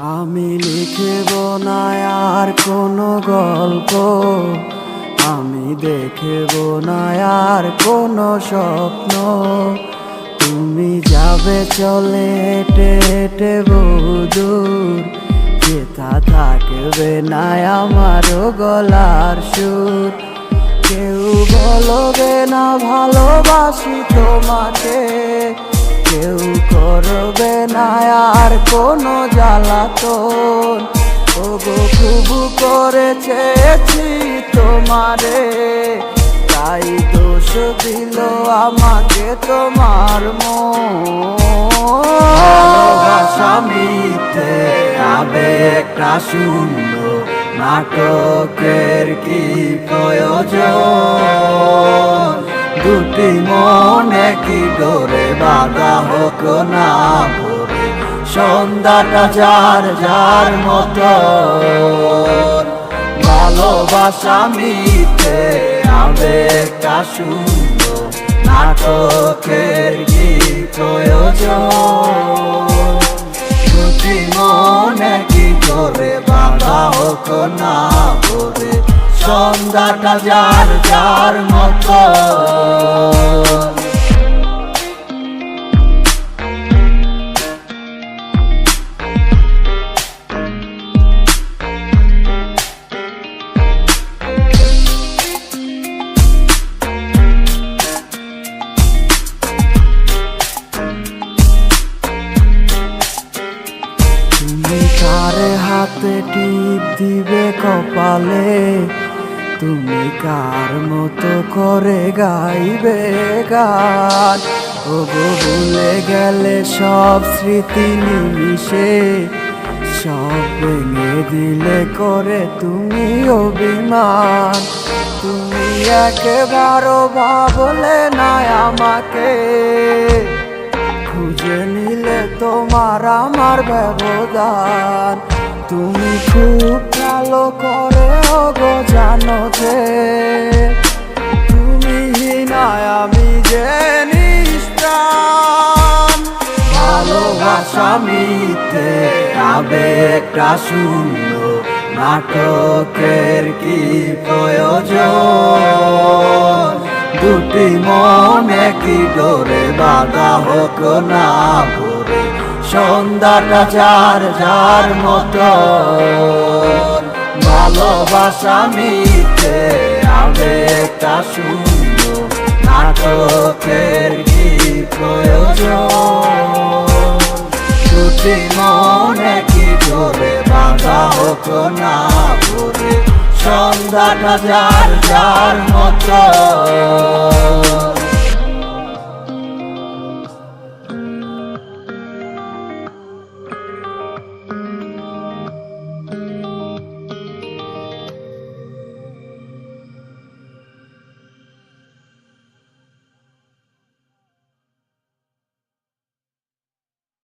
আমি লিখব না আর কোনো গল্প। আমি দেখব না আর কোনো স্বপ্ন। তুমি যাবে চলে হেঁটে হেঁটে বহুদূর। যেথা থাকবে না আমারও গলার সুর। কেউ বলবে না ভালোবাসি তোমাকে। করবে না আর কোনো জ্বালাতন ওগো খুব করে চেয়েছি তোমারে। তাই দোষ দিল আমাকে তোমার ভালোবাসা মিথ্যে আবেগটা শূন্য নাটকের কি প্রয়োজন? দুটি মনে কি ডোরে না ভোরে, সন্ধ্যাটা যার যার মতো। ভালোবাসা মিথ্যে আবেগটা শূন্য নাটকের কি প্রয়োজন দুটি মনে কি করে, বাধা হোক না ভোরে, সন্ধ্যাটা যার যার মতো। কার হাতে টিপ দিবে কপালে? তুমি কার মতো করে গাইবে গান? ও গো ভুলে গেলে সব স্মৃতি নিমিশে সব ভেঙে দিলে করে তুমি অভিমান। তুমি একেবারও ভাবলে না আমাকে। তোমার আমার ব্যবধান। তুমি খুব ভালো করে গো জানো যে, তুমি হিনায় আমি যে নিষ্প্রাণ। ভালোবাসা মিথ্যে, আবেগটা শূন্য, নাটকের কি প্রয়োজন? দুটি মনে কি ডোরে বাধা হোক না সন্ধ্যাটা যার যার মতো। ভালোবাসা মিথ্যে আবেগটা শূন্য নাটকের কি প্রয়োজন? দুটি মনে কি ডোরে বাধা হোক না ভোরে যার যার মতো।